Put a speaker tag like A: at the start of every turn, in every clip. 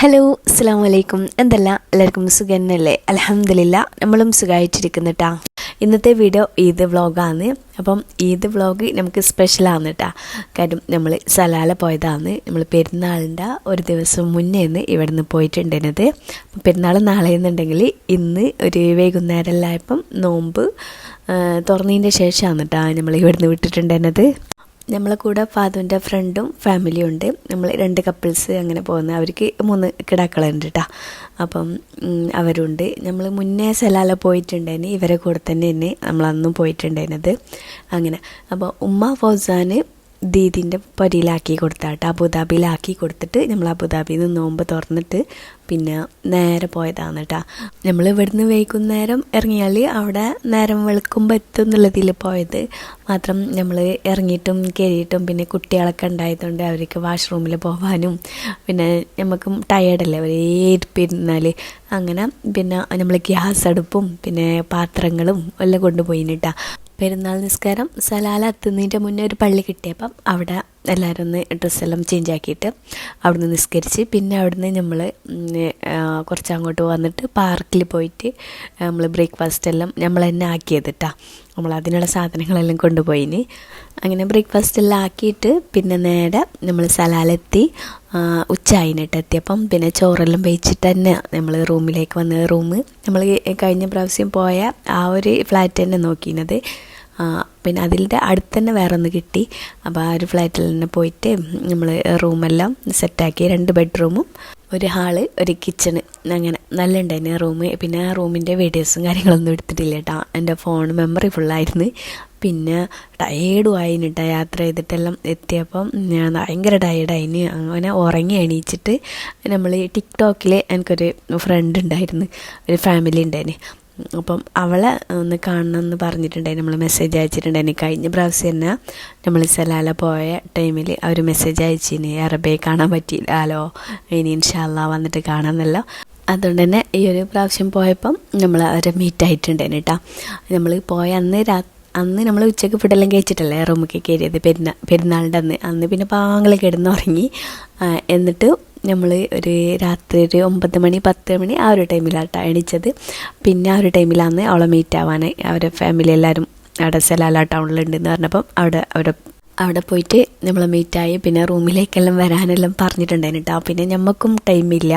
A: Hello അസ്സാം വലൈക്കും എന്തല്ല? എല്ലാവർക്കും സുഖന്നല്ലേ? അലഹമില്ല നമ്മളും സുഖമായിട്ടിരിക്കുന്നു കേട്ടോ ഇന്നത്തെ വീഡിയോ ഈദ് വ്ളോഗാണ്. അപ്പം ഈദ് വ്ളോഗ് നമുക്ക് സ്പെഷ്യലാണ് കേട്ടോ കാര്യം നമ്മൾ സലാല പോയതാണ്. നമ്മൾ പെരുന്നാളിന്റെ ഒരു ദിവസം മുന്നേ നിന്ന് ഇവിടെ നിന്ന് പോയിട്ടുണ്ടായിരുന്നത്. പെരുന്നാൾ നാളെ എന്നുണ്ടെങ്കിൽ ഇന്ന് ഒരു വൈകുന്നേരം എല്ലായപ്പം നോമ്പ് തുറന്നതിന്റെ ശേഷമാണ് കേട്ടോ നമ്മൾ ഇവിടുന്ന് വിട്ടിട്ടുണ്ടായിരുന്നത്. നമ്മളെ കൂടെ ഫാദുവിന്റെ ഫ്രണ്ടും ഫാമിലിയും ഉണ്ട്. നമ്മൾ രണ്ട് കപ്പിൾസ് അങ്ങനെ പോകുന്നത് അവർക്ക് മൂന്ന് കിടാക്കളുണ്ട് കേട്ടോ അപ്പം അവരുണ്ട്. നമ്മൾ മുന്നേ സലാല പോയിട്ടുണ്ടായിന്. ഇവരെ കൂടെ തന്നെ തന്നെ നമ്മളന്നും പോയിട്ടുണ്ടായിരുന്നത് അങ്ങനെ. അപ്പോൾ ഉമ്മ ഫൗസാന് ദീദിന്റെ പൊരിയിലാക്കി കൊടുത്താട്ടോ. അബുദാബിയിലാക്കി കൊടുത്തിട്ട് നമ്മൾ അബുദാബിയിൽ നിന്ന് നോമ്പ് തുറന്നിട്ട് പിന്നെ നേരെ പോയതാണ് കേട്ടോ നമ്മൾ ഇവിടുന്ന് വൈകുന്നേരം ഇറങ്ങിയാൽ അവിടെ നേരം വെളുക്കുമ്പോൾ എത്തും എന്നുള്ളതിൽ പോയത്. മാത്രം നമ്മൾ ഇറങ്ങിയിട്ടും കയറിയിട്ടും പിന്നെ കുട്ടികളൊക്കെ ഉണ്ടായതുകൊണ്ട് അവർക്ക് വാഷ്റൂമിൽ പോകാനും പിന്നെ നമുക്കും ടയേർഡല്ലേ ഒരേ ഇരിപ്പിരുന്നാൽ അങ്ങനെ പിന്നെ നമ്മൾ ഗ്യാസ് അടുപ്പും പിന്നെ പാത്രങ്ങളും എല്ലാം കൊണ്ടുപോയിട്ടാ പെരുന്നാൾ നിസ്കാരം സലാല എത്തുന്നതിന്റെ മുന്നേ ഒരു പള്ളി കിട്ടിയപ്പം അവിടെ എല്ലാവരും ഒന്ന് ഡ്രസ്സെല്ലാം ചേഞ്ച് ആക്കിയിട്ട് അവിടുന്ന് നിസ്കരിച്ച്. പിന്നെ അവിടുന്ന് നമ്മൾ കുറച്ച് അങ്ങോട്ട് വന്നിട്ട് പാർക്കിൽ പോയിട്ട് നമ്മൾ ബ്രേക്ക്ഫാസ്റ്റ് എല്ലാം നമ്മൾ തന്നെ ആക്കിയത് കേട്ടോ നമ്മൾ അതിനുള്ള സാധനങ്ങളെല്ലാം കൊണ്ടുപോയിന്. അങ്ങനെ ബ്രേക്ക്ഫാസ്റ്റ് എല്ലാം ആക്കിയിട്ട് പിന്നെ നേരെ നമ്മൾ സലാലെത്തി ഉച്ചായിനിട്ട് എത്തിയപ്പം പിന്നെ ചോറെല്ലാം വെച്ചിട്ട് തന്നെ നമ്മൾ റൂമിലേക്ക് വന്ന. റൂം നമ്മൾ കഴിഞ്ഞ പ്രാവശ്യം പോയ ആ ഒരു ഫ്ലാറ്റ് തന്നെ നോക്കിയത് ആ, പിന്നെ അതിന്റെ അടുത്ത് തന്നെ വേറെ ഒന്ന് കിട്ടി. അപ്പോൾ ആ ഒരു ഫ്ലാറ്റിൽ തന്നെ പോയിട്ട് നമ്മൾ റൂമെല്ലാം സെറ്റാക്കി രണ്ട് ബെഡ്റൂമും ഒരു ഹാൾ ഒരു കിച്ചണ് അങ്ങനെ നല്ല ഉണ്ടായിരുന്നു റൂം പിന്നെ ആ റൂമിന്റെ വീഡിയോസും കാര്യങ്ങളൊന്നും എടുത്തിട്ടില്ല കേട്ടോ. എന്റെ ഫോൺ മെമ്മറി ഫുള്ളായിരുന്നു. പിന്നെ ടയേർഡും ആയിന് കേട്ടോ യാത്ര ചെയ്തിട്ടെല്ലാം എത്തിയപ്പം ഞാൻ ഭയങ്കര ടയേർഡായിന് അങ്ങനെ ഉറങ്ങി എണീച്ചിട്ട് നമ്മൾ ടിക്ടോക്കിൽ എനിക്കൊരു ഫ്രണ്ട് ഉണ്ടായിരുന്നു. ഒരു ഫാമിലി ഉണ്ടായിരുന്നു അപ്പം അവളെ ഒന്ന് കാണണം എന്ന് പറഞ്ഞിട്ടുണ്ടായി നമ്മൾ മെസ്സേജ് അയച്ചിട്ടുണ്ടായിരുന്നു കഴിഞ്ഞ പ്രാവശ്യം തന്നെ നമ്മൾ സലാല പോയ ടൈമിൽ അവർ മെസ്സേജ് അയച്ചിന് അറബയെ കാണാൻ പറ്റിയില്ലല്ലോ ഇനി ഇൻഷാല്ല വന്നിട്ട് കാണാമെന്നല്ലോ അതുകൊണ്ട് തന്നെ ഈ ഒരു പ്രാവശ്യം പോയപ്പം നമ്മൾ അവരെ മീറ്റ് ആയിട്ടുണ്ടായിരുന്നു കേട്ടോ നമ്മൾ പോയ അന്ന് രാ അന്ന് നമ്മൾ ഉച്ചയ്ക്ക് ഫുഡെല്ലാം കഴിച്ചിട്ടല്ലേ റൂമിലേക്ക് കയറിയത്. പെരുന്നാൾ പെരുന്നാളിന്റെ അന്ന്. അന്ന് പിന്നെ പാങ്ങളെ കിടന്നുറങ്ങി. എന്നിട്ട് നമ്മൾ ഒരു രാത്രി ഒരു ഒമ്പത് മണി പത്ത് മണി ആ ഒരു ടൈമിലാട്ടോ എണീച്ചത്. പിന്നെ ആ ഒരു ടൈമിലാണ് അവളെ മീറ്റ് ആവാൻ അവരെ ഫാമിലി എല്ലാവരും അവിടെ സെലാല ടൗണിലുണ്ടെന്ന് പറഞ്ഞപ്പം അവിടെ അവിടെ അവിടെ പോയിട്ട് നമ്മൾ മീറ്റായി പിന്നെ റൂമിലേക്കെല്ലാം വരാനെല്ലാം പറഞ്ഞിട്ടുണ്ടായിരുന്നു കേട്ടോ പിന്നെ ഞമ്മക്കും ടൈമില്ല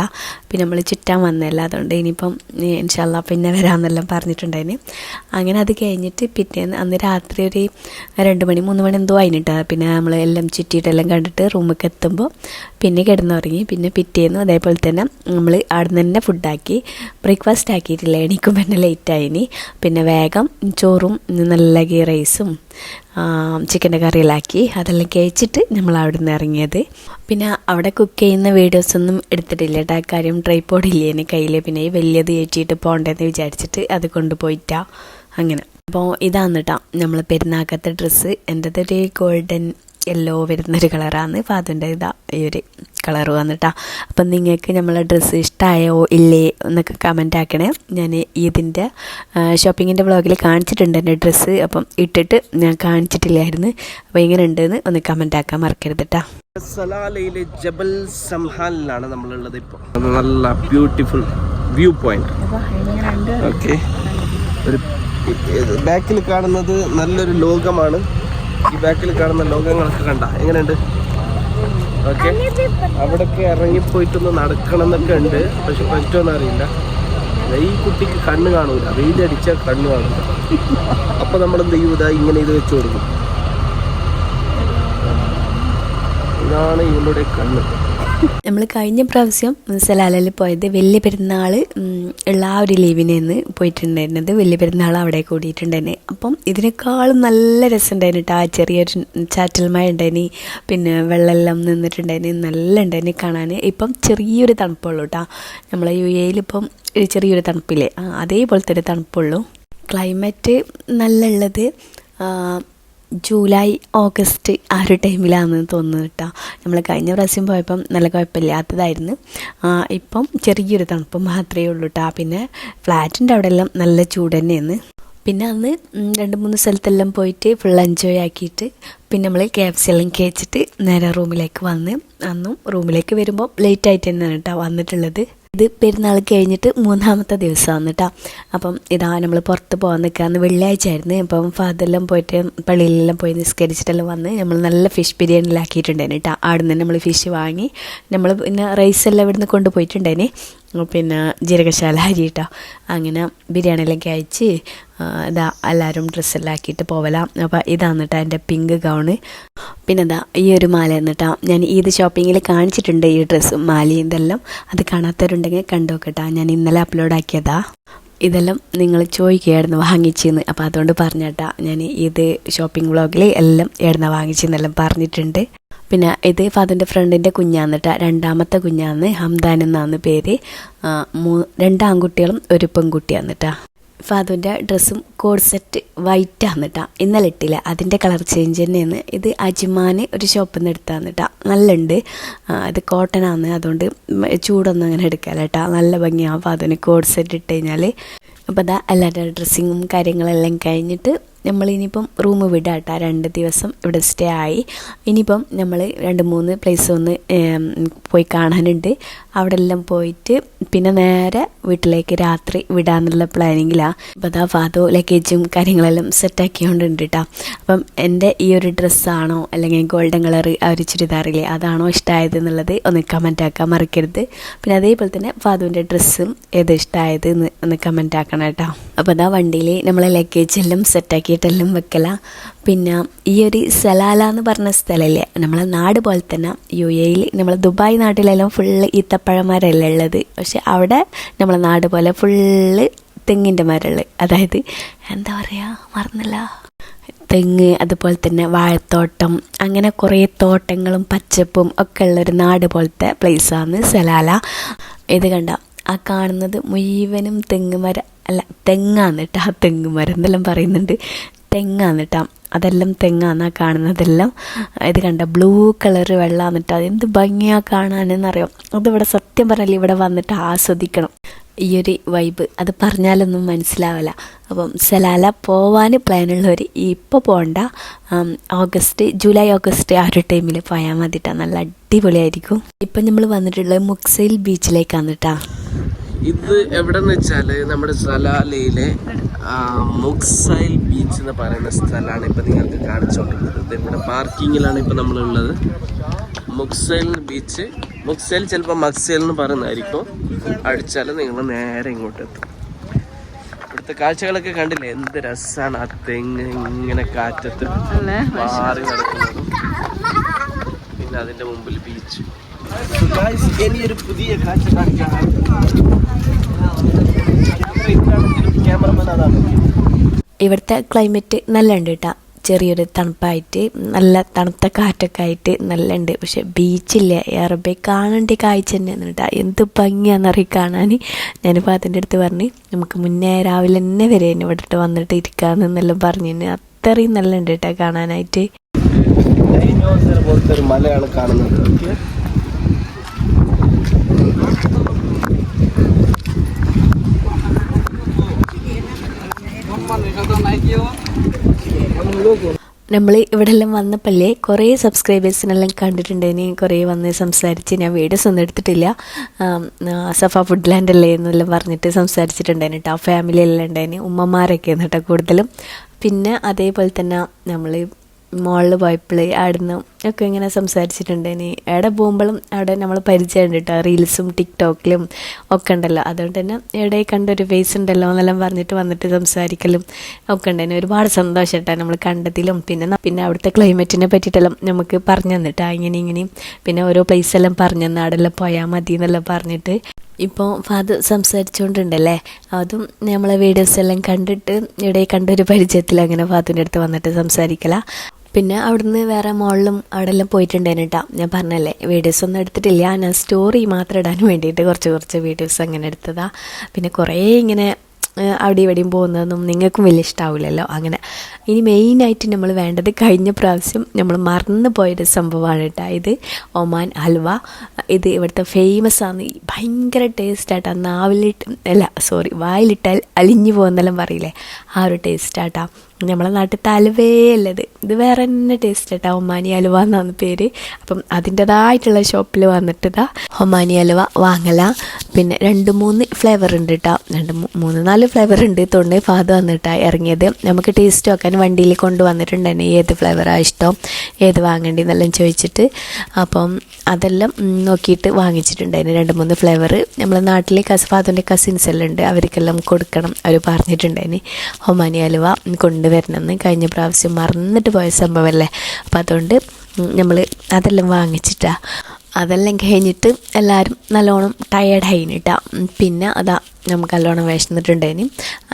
A: പിന്നെ നമ്മൾ ചുറ്റാൻ വന്നല്ല അതുകൊണ്ട് ഇനിയിപ്പം ഇൻഷാല്ല പിന്നെ വരാമെന്നെല്ലാം പറഞ്ഞിട്ടുണ്ടായിരുന്നു. അങ്ങനെ അത് കഴിഞ്ഞിട്ട് പിറ്റേന്ന് അന്ന് രാത്രി ഒരു രണ്ട് മണി മൂന്ന് മണി എന്തോ ആയിട്ടാ പിന്നെ നമ്മൾ എല്ലാം ചുറ്റിയിട്ടെല്ലാം കണ്ടിട്ട് റൂമിലേക്ക് എത്തുമ്പോൾ പിന്നെ കിടന്നുറങ്ങി. പിന്നെ പിറ്റേന്ന് അതേപോലെ തന്നെ നമ്മൾ അവിടെ നിന്ന് തന്നെ ഫുഡാക്കി ബ്രേക്ക്ഫാസ്റ്റ് ആക്കിയിട്ടില്ല എണീക്കും പിന്നെ ലേറ്റായിനി പിന്നെ വേഗം ചോറും നല്ല ഗീ റൈസും ചിക്കന്റെ കറിയിലാക്കി അതെല്ലാം കഴിച്ചിട്ട് നമ്മൾ അവിടെ നിന്ന് ഇറങ്ങിയത്. പിന്നെ അവിടെ കുക്ക് ചെയ്യുന്ന വീഡിയോസൊന്നും എടുത്തിട്ടില്ല കേട്ടോ. കാര്യം ട്രൈപ്പോഡ് ഇല്ലേ എന്റെ കയ്യിൽ പിന്നെ ഈ വലിയത് കയറ്റിയിട്ട് പോകണ്ടെന്ന് വിചാരിച്ചിട്ട് അത് കൊണ്ടുപോയിട്ടാ. അങ്ങനെ. അപ്പോൾ ഇതാണ് കേട്ടോ നമ്മൾ പെരുന്നാക്കത്തെ ഡ്രസ്സ് എന്റെതൊരു ഗോൾഡൻ യെല്ലോ വരുന്നൊരു കളറാണ് അപ്പോൾ അതിന്റെ ഇതാ ഈ ഒരു കളർ വന്നിട്ടാ. അപ്പം നിങ്ങൾക്ക് നമ്മളെ ഡ്രസ്സ് ഇഷ്ടമായോ ഇല്ലേ എന്നൊക്കെ കമന്റ് ആക്കണേ. ഞാൻ ഇതിന്റെ ഷോപ്പിങ്ങിന്റെ വ്ളോഗിൽ കാണിച്ചിട്ടുണ്ട് എന്റെ ഡ്രസ്സ് അപ്പം ഇട്ടിട്ട് ഞാൻ കാണിച്ചിട്ടില്ലായിരുന്നു. അപ്പോൾ എങ്ങനെ ഉണ്ടെന്ന് ഒന്ന് കമന്റ് ആക്കാൻ മറക്കരുത് കേട്ടോ
B: സലാലയിലെ ജബൽ സംഹാലിലാണ് നമ്മളുള്ളത് ഇപ്പോൾ നല്ല ബ്യൂട്ടിഫുൾ വ്യൂ പോയിന്റ് ഓക്കെ ബാക്കിൽ കാണുന്നത് നല്ലൊരു ലോകമാണ്. ഈ ബാക്കിൽ കാണുന്ന ലോകങ്ങളൊക്കെ കണ്ട. എങ്ങനെയുണ്ട്? ഓക്കെ അവിടെയൊക്കെ ഇറങ്ങിപ്പോയിട്ടൊന്ന് നടക്കണം എന്നൊക്കെ ഉണ്ട്. പക്ഷെ പറ്റുമെന്ന് അറിയില്ല. ഈ കുട്ടിക്ക് കണ്ണ് കാണൂല. വെയിലടിച്ചാൽ കണ്ണ് കാണില്ല അപ്പൊ നമ്മൾ എന്ത് ചെയ്യൂത ഇങ്ങനെ ഇത് വെച്ച് കൊടുക്കും. ഇതാണ് ഇവളുടെ കണ്ണ്.
A: നമ്മൾ കഴിഞ്ഞ പ്രാവശ്യം സലാലയിൽ പോയത് വലിയ പെരുന്നാൾ ഉള്ള ആ ഒരു ലീവിനെന്ന് പോയിട്ടുണ്ടായിരുന്നത്. വലിയ പെരുന്നാൾ അവിടെ കൂടിയിട്ടുണ്ടായിരുന്നു. അപ്പം ഇതിനേക്കാളും നല്ല രസമുണ്ടായിരുന്നു കേട്ടോ ആ ചെറിയൊരു ചാറ്റൽ മഴ ഉണ്ടായിന്. പിന്നെ വെള്ളമെല്ലാം നിന്നിട്ടുണ്ടായിരുന്നു നല്ല ഉണ്ടായിന് കാണാൻ ഇപ്പം ചെറിയൊരു തണുപ്പുള്ളൂ കേട്ടോ നമ്മളെ യു എയിൽ ഇപ്പം ചെറിയൊരു തണുപ്പില്ലേ. അതേപോലത്തെ ഒരു തണുപ്പുള്ളൂ. ക്ലൈമറ്റ് നല്ല ജൂലൈ ഓഗസ്റ്റ് ആ ഒരു ടൈമിലാണെന്ന് തോന്നുന്നു കേട്ടോ. നമ്മൾ കഴിഞ്ഞ പ്രാവശ്യം പോയപ്പം നല്ല കുഴപ്പമില്ലാത്തതായിരുന്നു. ഇപ്പം ചെറിയൊരു തണുപ്പ് മാത്രമേ ഉള്ളൂ കേട്ടോ. പിന്നെ ഫ്ലാറ്റിന്റെ അവിടെ എല്ലാം നല്ല ചൂട് തന്നെയാണ്. പിന്നെ അന്ന് രണ്ട് മൂന്ന് സ്ഥലത്തെല്ലാം പോയിട്ട് ഫുൾ എൻജോയ് ആക്കിയിട്ട് പിന്നെ നമ്മൾ കെ എഫ് സി എല്ലാം കഴിച്ചിട്ട് നേരെ റൂമിലേക്ക് വന്ന് അന്നും റൂമിലേക്ക് വരുമ്പോൾ ലേറ്റ് ആയിട്ട് തന്നെയാണ് കേട്ടോ വന്നിട്ടുള്ളത്. ഇത് പെരുന്നാൾ കഴിഞ്ഞിട്ട് മൂന്നാമത്തെ ദിവസമാണ് കേട്ടോ. അപ്പം ഇതാ നമ്മൾ പുറത്ത് പോകാൻ നിൽക്കാന്ന് വെള്ളിയാഴ്ച ആയിരുന്നു അപ്പം ഫാദറെല്ലാം പോയിട്ട് പള്ളിയിലെല്ലാം പോയി നിസ്കരിച്ചിട്ടെല്ലാം വന്ന് നമ്മൾ നല്ല ഫിഷ് ബിരിയാണിയിലാക്കിയിട്ടുണ്ടായിരുന്നു കേട്ടോ. അവിടെ നിന്ന് നമ്മൾ ഫിഷ് വാങ്ങി നമ്മൾ പിന്നെ റൈസ് എല്ലാം ഇവിടുന്ന് കൊണ്ടുപോയിട്ടുണ്ടായിന്. പിന്നെ ജീരകശാല അരി കേട്ടോ അങ്ങനെ ബിരിയാണിയിലേക്ക് ആ, ഇതാ എല്ലാവരും ഡ്രസ്സെല്ലാം ആക്കിയിട്ട് പോവലാം. അപ്പോൾ ഇതാണ് കേട്ടോ എന്റെ പിങ്ക് ഗൗണ് പിന്നെ ഇതാ ഈ ഒരു മാല എന്നിട്ടാ ഞാൻ ഈദ് ഷോപ്പിങ്ങിൽ കാണിച്ചിട്ടുണ്ട് ഈ ഡ്രസ്സും മാലയും ഇതെല്ലാം. അത് കാണാത്തവരുണ്ടെങ്കിൽ കണ്ടു നോക്കട്ടാ ഞാൻ ഇന്നലെ അപ്ലോഡ് ആക്കിയതാ. ഇതെല്ലാം നിങ്ങൾ ചോദിക്കുകയായിരുന്നു വാങ്ങിച്ചെന്ന്. അപ്പോൾ അതുകൊണ്ട് പറഞ്ഞേട്ടാ. ഞാൻ ഇത് ഷോപ്പിംഗ് വ്ളോഗിൽ എല്ലാം എവിടുന്ന വാങ്ങിച്ചെന്നെല്ലാം പറഞ്ഞിട്ടുണ്ട്. പിന്നെ ഇത് ഫാദറിന്റെ ഫ്രണ്ടിന്റെ കുഞ്ഞാന്നിട്ടാ രണ്ടാമത്തെ കുഞ്ഞാന്ന് ഹംദാൻ എന്നാണ് പേര്. മൂ രണ്ട് ആൺകുട്ടികളും ഒരു പെൺകുട്ടിയാന്നിട്ടാ. ഫാദുവിന്റെ ഡ്രസ്സും കോഡ് സെറ്റ് വൈറ്റ് ആന്നിട്ടാ ഇന്നലെ ഇട്ടില്ല. അതിന്റെ കളർ ചേഞ്ച് തന്നെയാണ്. ഇത് അജ്മാന് ഒരു ഷോപ്പിൽ നിന്ന് എടുത്താന്നിട്ടാ. നല്ലുണ്ട്. ആ, ഇത് കോട്ടൺ ആണ് അതുകൊണ്ട് ചൂടൊന്നും അങ്ങനെ എടുക്കാല്ല കേട്ടോ നല്ല ഭംഗിയാവും ഫാദുവിന് കോഡ് സെറ്റ് ഇട്ട് കഴിഞ്ഞാൽ അപ്പോൾ അതാ എല്ലാവരുടെ ഡ്രസ്സിങ്ങും കാര്യങ്ങളെല്ലാം കഴിഞ്ഞിട്ട് നമ്മൾ ഇനിയിപ്പം റൂം വിടാം കേട്ടോ രണ്ട് ദിവസം ഇവിടെ സ്റ്റേ ആയി. ഇനിയിപ്പം നമ്മൾ രണ്ട് മൂന്ന് പ്ലേസ് ഒന്ന് പോയി കാണാനുണ്ട്. അവിടെ എല്ലാം പോയിട്ട് പിന്നെ നേരെ വീട്ടിലേക്ക് രാത്രി വിടാന്നുള്ള പ്ലാനിങ്ങിലാണ് അപ്പോൾ അതാ ഫാദോ ലഗേജും കാര്യങ്ങളെല്ലാം സെറ്റാക്കിയോണ്ടുണ്ട് കേട്ടോ അപ്പം എന്റെ ഈ ഒരു ഡ്രസ്സാണോ അല്ലെങ്കിൽ ഗോൾഡൻ കളർ ആ ഒരു ചുരിദാറില്ലേ അതാണോ ഇഷ്ടമായത് എന്നുള്ളത് ഒന്ന് കമന്റ് ആക്കാൻ മറക്കരുത്. പിന്നെ അതേപോലെ തന്നെ ഫാദുവിന്റെ ഡ്രസ്സും ഏത് ഇഷ്ടമായത് എന്ന് ഒന്ന് കമന്റ് ആക്കണം കേട്ടോ. അപ്പോൾ അതാ വണ്ടിയിൽ നമ്മളെ ലഗേജ് എല്ലാം സെറ്റാക്കിയിട്ടെല്ലാം വെക്കല. പിന്നെ ഈ ഒരു സലാല എന്ന് പറഞ്ഞ സ്ഥലമല്ലേ നമ്മളെ നാട് പോലെ തന്നെ യു എയിൽ നമ്മൾ ദുബായ് നാട്ടിലെല്ലാം ഫുള്ള് ഈത്തപ്പഴമരമല്ലേ ഉള്ളത്? പക്ഷെ അവിടെ നമ്മളെ നാട് പോലെ ഫുള്ള് തെങ്ങിന്റെ മരമുള്ളത് അതായത് എന്താ പറയുക മറന്നില്ല. തെങ്ങ് അതുപോലെ തന്നെ വാഴത്തോട്ടം അങ്ങനെ കുറേ തോട്ടങ്ങളും പച്ചപ്പും ഒക്കെ ഉള്ളൊരു നാട് പോലത്തെ പ്ലേസാണ് സലാല. ഇത് കണ്ട? ആ കാണുന്നത് മുഴുവനും തെങ്ങ് മര അല്ല തെങ്ങാന്ന് കേട്ടോ. ആ തെങ്ങ് മരം എന്നെല്ലാം പറയുന്നുണ്ട്. കേട്ടോ അതെല്ലാം തെങ്ങാന്നാ കാണുന്നതെല്ലാം. ഇത് കണ്ട ബ്ലൂ കളർ വെള്ളാന്ന് കേട്ടോ അതെന്ത് ഭംഗിയാ കാണാനെന്നറിയാം? അതിവിടെ സത്യം പറഞ്ഞാൽ ഇവിടെ വന്നിട്ട് ആസ്വദിക്കണം. ഈ ഒരു വൈബ്. അത് പറഞ്ഞാലൊന്നും മനസ്സിലാവില്ല അപ്പം സലാല പോവാൻ പ്ലാനുള്ളവർ ഇപ്പോൾ പോകണ്ട ഓഗസ്റ്റ് ജൂലൈ ഓഗസ്റ്റ് ആ ഒരു ടൈമിൽ പോയാൽ മതിട്ടാ. നല്ല അടിപൊളിയായിരിക്കും. ഇപ്പം നമ്മൾ വന്നിട്ടുള്ളത് മുക്സൈൽ ബീച്ചിലേക്കാണ് കേട്ടോ
B: ഇത് എവിടെ എവിടെന്ന് വെച്ചാൽ നമ്മുടെ സലാലയിലെ മുക്സൈൽ ബീച്ച് എന്ന് പറയുന്ന സ്ഥലമാണ് ഇപ്പൊ നിങ്ങൾക്ക് കാണിച്ചുകൊണ്ടിരിക്കുന്നത്. ഇവിടെ പാർക്കിങ്ങിലാണ് ഇപ്പൊ നമ്മളുള്ളത്. മുക്സൈൽ ബീച്ച്. മുക്സൈൽ ചിലപ്പോൾ മക്സൈൽ എന്ന് പറയുന്നതായിരിക്കും. അടിച്ചാൽ നിങ്ങൾ നേരെ ഇങ്ങോട്ട് എത്തും. ഇവിടുത്തെ കാഴ്ചകളൊക്കെ കണ്ടില്ലേ? എന്ത് രസമാണ് ആ തെങ്ങ് ഇങ്ങനെ കാറ്റത്ത് മാറി നടക്കുന്നത്. പിന്നെ അതിന്റെ മുമ്പിൽ ബീച്ച്. ഇനിയൊരു പുതിയ കാഴ്ച കാണിക്കാനാണ് ക്യാമറമാൻ അതാണ്
A: ഇവിടുത്തെ ക്ലൈമറ്റ് നല്ല ഉണ്ട് കേട്ടോ ചെറിയൊരു തണുപ്പായിട്ട് നല്ല തണുത്ത കാറ്റൊക്കെ ആയിട്ട് നല്ല ഉണ്ട് പക്ഷെ ബീച്ചില്ല ഏറെ കാണേണ്ട കാഴ്ച തന്നെ കേട്ടോ എന്ത് ഭംഗിയാണെന്നറിയി കാണാൻ ഞാനിപ്പോൾ അതിന്റെ അടുത്ത് പറഞ്ഞ് നമുക്ക് മുന്നേ രാവിലെ തന്നെ വരെ ഇവിടെ വന്നിട്ട് ഇരിക്കാമെന്നെല്ലാം പറഞ്ഞു തന്നെ അത്രയും നല്ല ഉണ്ട് കേട്ടോ കാണാനായിട്ട്
B: ഒരു മലയാണ് കാണുന്നത്
A: നമ്മൾ ഇവിടെ എല്ലാം വന്നപ്പോഴേ കുറേ സബ്സ്ക്രൈബേഴ്സിനെല്ലാം ഇനി കുറേ വന്ന് സംസാരിച്ച് ഞാൻ വീഡിയോസ് ഒന്നും എടുത്തിട്ടില്ല. ആം, ആ, സഫ ഫുഡ് ലാൻഡ് അല്ലേ എന്നെല്ലാം പറഞ്ഞിട്ട് സംസാരിച്ചിട്ടുണ്ടായിരുന്നു കേട്ടോ. ഫാമിലി എല്ലാം ഉണ്ടായിരുന്നു. ഉമ്മമാരൊക്കെ കേട്ടോ കൂടുതലും. പിന്നെ അതേപോലെ തന്നെ നമ്മൾ മോളിൽ പോയപ്പോൾ അവിടുന്ന് ഒക്കെ ഇങ്ങനെ സംസാരിച്ചിട്ടുണ്ട്. ഇനി എവിടെ പോകുമ്പോഴും അവിടെ നമ്മൾ പരിചയമുണ്ട് കേട്ടോ റീൽസും ടിക്ടോക്കിലും ഒക്കെ ഉണ്ടല്ലോ. അതുകൊണ്ട് തന്നെ എവിടെ കണ്ടൊരു ഫേസ് ഉണ്ടല്ലോ എന്നെല്ലാം പറഞ്ഞിട്ട് വന്നിട്ട് സംസാരിക്കലും ഒക്കെ ഉണ്ടായിരുന്നു ഒരുപാട് സന്തോഷം കേട്ടോ നമ്മൾ കണ്ടതിലും. പിന്നെ പിന്നെ അവിടുത്തെ ക്ലൈമറ്റിനെ പറ്റിയിട്ടെല്ലാം നമുക്ക് പറഞ്ഞു തന്നിട്ടാ ഇങ്ങനെ ഇങ്ങനെയും പിന്നെ ഓരോ എല്ലാം പറഞ്ഞു തന്നു. അവിടെല്ലാം പോയാൽ മതി എന്നെല്ലാം പറഞ്ഞിട്ട് ഇപ്പോൾ ഫാദർ സംസാരിച്ചുകൊണ്ടുണ്ടല്ലേ അതും നമ്മളെ വീഡിയോസ് എല്ലാം കണ്ടിട്ട് ഇവിടെ കണ്ടൊരു പരിചയത്തിൽ അങ്ങനെ ഫാദറിന്റെ അടുത്ത് വന്നിട്ട് സംസാരിക്കല. പിന്നെ അവിടുന്ന് വേറെ മോളിലും അവിടെ എല്ലാം പോയിട്ടുണ്ടായിരുന്നു കേട്ടോ ഞാൻ പറഞ്ഞല്ലേ വീഡിയോസ് ഒന്നും എടുത്തിട്ടില്ല. ഞാൻ സ്റ്റോറി മാത്രം ഇടാൻ വേണ്ടിയിട്ട് കുറച്ച് കുറച്ച് വീഡിയോസ് അങ്ങനെ എടുത്തതാ. പിന്നെ കുറേ ഇങ്ങനെ അവിടെ ഇവിടെയും പോകുന്നതൊന്നും നിങ്ങൾക്കും വലിയ ഇഷ്ടാവില്ലല്ലോ അങ്ങനെ ഇനി മെയിനായിട്ട് നമ്മൾ വേണ്ടത് കഴിഞ്ഞ പ്രാവശ്യം നമ്മൾ മറന്നു പോയൊരു സംഭവമാണ് കേട്ടോ ഇത് ഒമാൻ ഹൽവ. ഇത് ഇവിടുത്തെ ഫേമസ് ആണ് ഭയങ്കര ടേസ്റ്റാട്ടാ നാവിലിട്ട് അല്ല സോറി വായിലിട്ടാൽ അലിഞ്ഞു പോകുന്നെല്ലാം പറയില്ലേ? ആ ഒരു ടേസ്റ്റാട്ടാ നമ്മളെ നാട്ടിലത്തെ അലുവയല്ലത് ഇത് വേറെ തന്നെ ടേസ്റ്റ് കേട്ടോ ഒമാനി അലുവ എന്നാണ് പേര്. അപ്പം അതിന്റെതായിട്ടുള്ള ഷോപ്പിൽ വന്നിട്ട് ഇതാ ഒമാനി അലുവ വാങ്ങല. പിന്നെ രണ്ട് മൂന്ന് ഫ്ലേവർ ഉണ്ട് കേട്ടോ രണ്ട് മൂന്ന് നാല് ഫ്ലേവർ ഉണ്ട്. തൊണ്ട് ഫാദ് വന്നിട്ടാ ഇറങ്ങിയത്. നമുക്ക് ടേസ്റ്റ് നോക്കാൻ വണ്ടിയിൽ കൊണ്ടുവന്നിട്ടുണ്ടായിരുന്നു ഏത് ഫ്ലേവറാണ് ഇഷ്ടം? ഏത് വാങ്ങേണ്ടതെന്നെല്ലാം ചോദിച്ചിട്ട്. അപ്പം അതെല്ലാം നോക്കിയിട്ട് വാങ്ങിച്ചിട്ടുണ്ടായിരുന്നു. രണ്ട് മൂന്ന് ഫ്ലേവർ നമ്മളെ നാട്ടിലെ കസ് ഫാദറിന്റെ കസിൻസ് എല്ലാം ഉണ്ട്. അവർക്കെല്ലാം കൊടുക്കണം. അവർ പറഞ്ഞിട്ടുണ്ടായിരുന്നു ഒമാനി അലുവ കൊണ്ടുവരണമെന്ന് കഴിഞ്ഞ പ്രാവശ്യം മറന്നിട്ട് പോയ സംഭവമല്ലേ? അപ്പം അതുകൊണ്ട് നമ്മൾ അതെല്ലാം വാങ്ങിച്ചിട്ടാ. അതെല്ലാം കഴിഞ്ഞിട്ട് എല്ലാവരും നല്ലോണം ടയേർഡായിട്ടാ പിന്നെ അതാ നമുക്ക് നല്ലോണം വിശന്നിട്ടുണ്ടായിന്.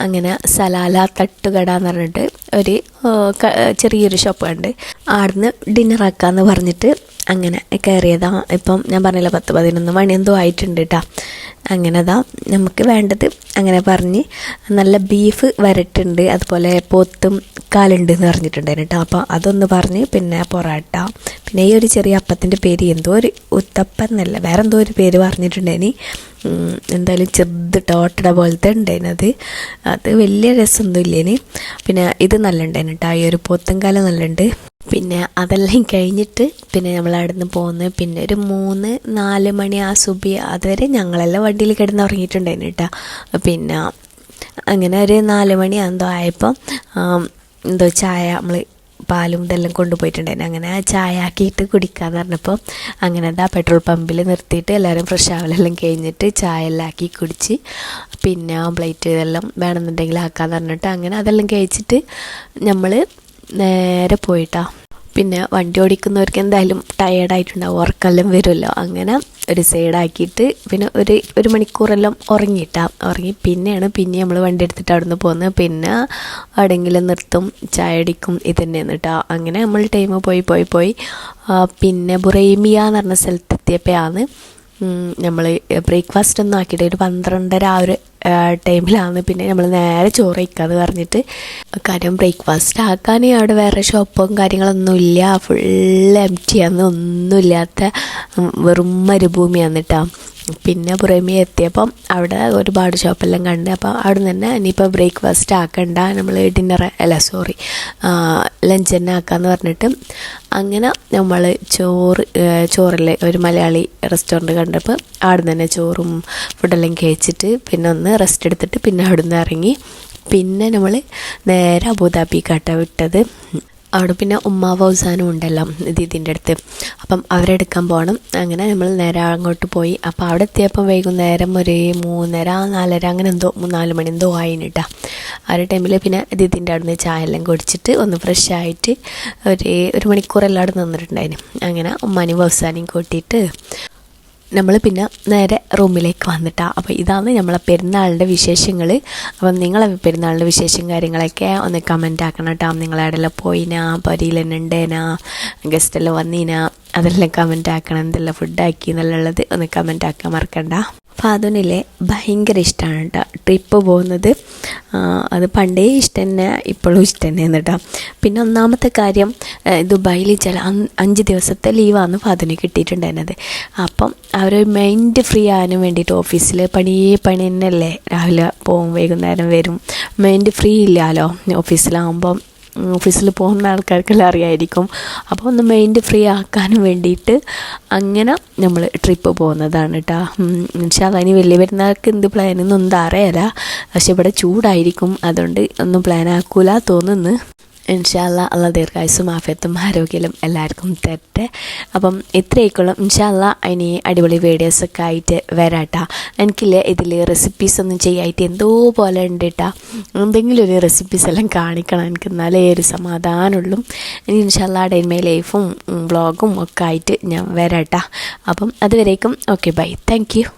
A: അങ്ങനെ സലാല തട്ടുകട എന്ന് പറഞ്ഞിട്ട് ഒരു ചെറിയൊരു ഷോപ്പ് ഉണ്ട് ആടുന്ന് ഡിന്നർ ആക്കാന്ന് പറഞ്ഞിട്ട് അങ്ങനെ കയറിയതാ. ഇപ്പം ഞാൻ പറഞ്ഞില്ല പത്ത് പതിനൊന്ന് മണി എന്തോ ആയിട്ടുണ്ട് കേട്ടോ അങ്ങനെ നമുക്ക് വേണ്ടത് അങ്ങനെ പറഞ്ഞ് നല്ല ബീഫ് വരട്ടുണ്ട് അതുപോലെ പോത്തും കാലുണ്ട് എന്ന് പറഞ്ഞിട്ടുണ്ടായിരുന്നു കേട്ടോ അപ്പോൾ അതൊന്ന് പറഞ്ഞ് പിന്നെ പൊറാട്ട പിന്നെ ഈ ഒരു ചെറിയ അപ്പത്തിന്റെ പേര് എന്തോ ഒരു ഉത്തപ്പം എന്നല്ല വേറെ എന്തോ ഒരു പേര് പറഞ്ഞിട്ടുണ്ടായിനി. ഉം, എന്തായാലും ചെറുത് ടോട്ടട പോലത്തെ ഉണ്ടായിരുന്നത് അത്. വലിയ രസമൊന്നും ഇല്ലേനി പിന്നെ ഇത് നല്ല ഉണ്ടായിരുന്നു കേട്ടോ ഈ ഒരു പോത്തും കാലം നല്ലുണ്ട്. പിന്നെ അതെല്ലാം കഴിഞ്ഞിട്ട് പിന്നെ നമ്മൾ അവിടെ നിന്ന് പോകുന്നത് പിന്നെ ഒരു മൂന്ന് നാല് മണി ആ സുബി അതുവരെ ഞങ്ങളെല്ലാം വണ്ടിയിൽ കിടന്ന് ഉറങ്ങിയിട്ടുണ്ടായിരുന്നു കേട്ടോ. പിന്നെ അങ്ങനെ ഒരു നാല് മണി എന്തോ ആയപ്പം എന്തോ ചായ നമ്മൾ പാലും ഇതെല്ലാം കൊണ്ടുപോയിട്ടുണ്ടായിരുന്നു. അങ്ങനെ ചായ ആക്കിയിട്ട് കുടിക്കാന്ന് പറഞ്ഞപ്പോൾ അങ്ങനെ എന്താ പെട്രോൾ പമ്പിൽ നിർത്തിയിട്ട് എല്ലാവരും ഫ്രഷ് ആവലെല്ലാം കഴിഞ്ഞിട്ട് ചായ എല്ലാം ആക്കി കുടിച്ച് പിന്നെ പ്ലേറ്റ് ഇതെല്ലാം വേണമെന്നുണ്ടെങ്കിൽ ആക്കാന്ന് പറഞ്ഞിട്ട് അങ്ങനെ അതെല്ലാം കഴിച്ചിട്ട് നമ്മൾ നേരെ പോയിട്ടാ. പിന്നെ വണ്ടി ഓടിക്കുന്നവർക്ക് എന്തായാലും ടയേർഡായിട്ടുണ്ടാവും ഉറക്കെല്ലാം വരുമല്ലോ. അങ്ങനെ ഒരു സൈഡാക്കിയിട്ട് പിന്നെ ഒരു ഒരു മണിക്കൂറെല്ലാം ഉറങ്ങിയിട്ടാ. ഉറങ്ങി പിന്നെയാണ് പിന്നെ നമ്മൾ വണ്ടി എടുത്തിട്ട് അവിടുന്ന് പോകുന്നത്. പിന്നെ എവിടെയെങ്കിലും നിർത്തും ചായ അടിക്കും ഇത് തന്നെയാണ് കേട്ടോ അങ്ങനെ നമ്മൾ ടൈം പോയി പോയി പോയി. പിന്നെ ബുറൈമിയ എന്ന് പറഞ്ഞ സ്ഥലത്തെത്തിയപ്പോഴാണ് നമ്മൾ ബ്രേക്ക്ഫാസ്റ്റ് ഒന്നും ആക്കിയിട്ട് ഒരു പന്ത്രണ്ടര ആ ഒരു ടൈമിലാണ് പിന്നെ നമ്മൾ നേരെ ചോറ് വയ്ക്കാന്ന് പറഞ്ഞിട്ട്. കാര്യം ബ്രേക്ക്ഫാസ്റ്റ് ആക്കാൻ അവിടെ വേറെ ഷോപ്പും കാര്യങ്ങളൊന്നും ഇല്ല. ഫുൾ എം ടി ആണ് ഒന്നുമില്ലാത്ത വെറും മരുഭൂമിയാണ് കേട്ടോ പിന്നെ പുറമേ എത്തിയപ്പം അവിടെ ഒരുപാട് ഷോപ്പെല്ലാം കണ്ട്. അപ്പം അവിടെ നിന്ന് തന്നെ ഇനിയിപ്പോൾ ബ്രേക്ക്ഫാസ്റ്റ് ആക്കണ്ട. നമ്മൾ ഡിന്നർ അല്ല സോറി ലഞ്ച് തന്നെ ആക്കാന്ന് പറഞ്ഞിട്ട് അങ്ങനെ നമ്മൾ ചോറ് ചോറിൽ ഒരു മലയാളി റെസ്റ്റോറന്റ് കണ്ടപ്പോൾ അവിടെ നിന്ന് തന്നെ ചോറും ഫുഡെല്ലാം കഴിച്ചിട്ട് പിന്നെ ഒന്ന് റെസ്റ്റ് എടുത്തിട്ട് പിന്നെ അവിടെ നിന്ന് ഇറങ്ങി. പിന്നെ നമ്മൾ നേരെ അബുദാബി കാട്ട വിട്ടത്. അവിടെ പിന്നെ ഉമ്മാവ് ഔസാനും ഉണ്ടല്ലോ ദീദിന്റെ അടുത്ത്. അപ്പം അവരെടുക്കാൻ പോകണം അങ്ങനെ നമ്മൾ നേരെ അങ്ങോട്ട് പോയി. അപ്പോൾ അവിടെ എത്തിയപ്പോൾ വൈകുന്നേരം ഒരു മൂന്നര നാലര അങ്ങനെ എന്തോ നാല് മണി എന്തോ ആയിട്ടാ ആ ഒരു ടൈമിൽ പിന്നെ ദീദിന്റെ അവിടെ നിന്ന് ചായ എല്ലാം കുടിച്ചിട്ട് ഒന്ന് ഫ്രഷ് ആയിട്ട് ഒരു ഒരു മണിക്കൂറെല്ലാം അവിടെ നിന്നിട്ടുണ്ടായിരുന്നു അങ്ങനെ ഉമ്മാനും അവസാനം കൂട്ടിയിട്ട് നമ്മൾ പിന്നെ നേരെ റൂമിലേക്ക് വന്നിട്ടാ. അപ്പോൾ ഇതാണ് നമ്മളെ പെരുന്നാളിന്റെ വിശേഷങ്ങൾ അപ്പം നിങ്ങളെ പെരുന്നാളിന്റെ വിശേഷം കാര്യങ്ങളൊക്കെ ഒന്ന് കമന്റ് ആക്കണം കേട്ടോ നിങ്ങളെവിടെല്ലാം പോയിനാ? ഉണ്ടേനാ? ഗസ്റ്റെല്ലാം വന്നീനാ? അതെല്ലാം കമന്റ് ആക്കണം എന്തെല്ലാം ഫുഡാക്കി എന്നുള്ളത് ഒന്ന് കമന്റ് ആക്കാൻ മറക്കണ്ട. ഫാദുനിലെ ഭയങ്കര ഇഷ്ടമാണ് കേട്ടോ ട്രിപ്പ് പോകുന്നത്. അത് പണ്ടേ ഇഷ്ടം തന്നെ ഇപ്പോഴും ഇഷ്ടം തന്നെയാണ് കേട്ടോ പിന്നെ ഒന്നാമത്തെ കാര്യം ദുബായിൽ ചില അഞ്ച് ദിവസത്തെ ലീവാണ് ഫാദുന് കിട്ടിയിട്ടുണ്ടായിരുന്നത്. അപ്പം അവർ മൈൻഡ് ഫ്രീ ആകാനും വേണ്ടിയിട്ട് ഓഫീസിൽ പണിയേ പണി തന്നെയല്ലേ രാവിലെ പോകും വൈകുന്നേരം വരും. മൈൻഡ് ഫ്രീ ഇല്ലല്ലോ ഓഫീസിലാകുമ്പം ഓഫീസിൽ പോകുന്ന ആൾക്കാർക്കെല്ലാം അറിയായിരിക്കും. അപ്പോൾ ഒന്ന് മൈൻഡ് ഫ്രീ ആക്കാനും വേണ്ടിയിട്ട് അങ്ങനെ നമ്മൾ ട്രിപ്പ് പോകുന്നതാണ് കേട്ടോ പക്ഷേ അതിന് വലിയ പെരുന്നാൾക്ക് എന്ത് പ്ലാനൊന്നും അറിയാല പക്ഷെ ഇവിടെ ചൂടായിരിക്കും. അതുകൊണ്ട് ഒന്നും പ്ലാൻ ആക്കൂല തോന്നുന്നു. ഇൻഷാല്ല അള്ള ദീർഘായുസും ആഫിയത്തും ആരോഗ്യവും എല്ലാവർക്കും തരട്ടെ. അപ്പം ഇത്രയൊക്കെയുള്ള. ഇൻഷാല്ല ഇനി അടിപൊളി വീഡിയോസൊക്കെ ആയിട്ട് വരാട്ടാ. എനിക്കില്ലേ ഇതിൽ റെസിപ്പീസ് ഒന്നും ചെയ്യായിട്ട് എന്തോ പോലെ ഉണ്ട് കേട്ടാ എന്തെങ്കിലും ഒരു റെസിപ്പീസ് എല്ലാം കാണിക്കണം എനിക്ക്. എന്നാലേ ഒരു സമാധാനമുള്ളൂ. ഇനി ഇൻഷാല്ല ഡൈൻമൈ ലൈഫും വ്ളോഗും ഒക്കെ ആയിട്ട് ഞാൻ വരാട്ടാ. അപ്പം അതുവരേക്കും ഓക്കെ ബൈ താങ്ക്